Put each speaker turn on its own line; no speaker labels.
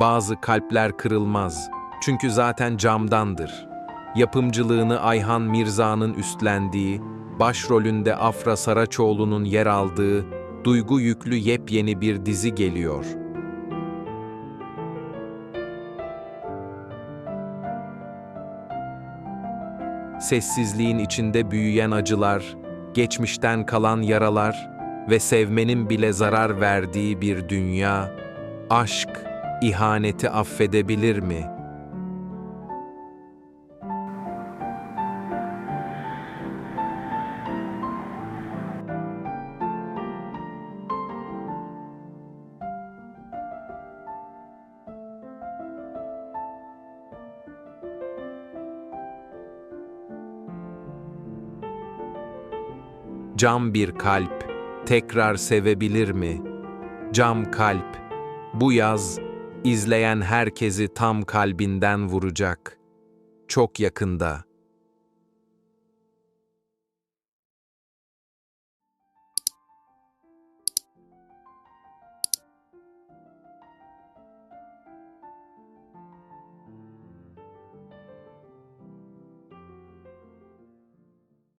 Bazı kalpler kırılmaz. Çünkü zaten camdandır. Yapımcılığını Ayhan Mirza'nın üstlendiği, başrolünde Afra Saraçoğlu'nun yer aldığı, duygu yüklü yepyeni bir dizi geliyor. Sessizliğin içinde büyüyen acılar, geçmişten kalan yaralar ve sevmenin bile zarar verdiği bir dünya, aşk, ihaneti affedebilir mi? Cam bir kalp tekrar sevebilir mi? Cam kalp bu yaz izleyen herkesi tam kalbinden vuracak. Çok yakında.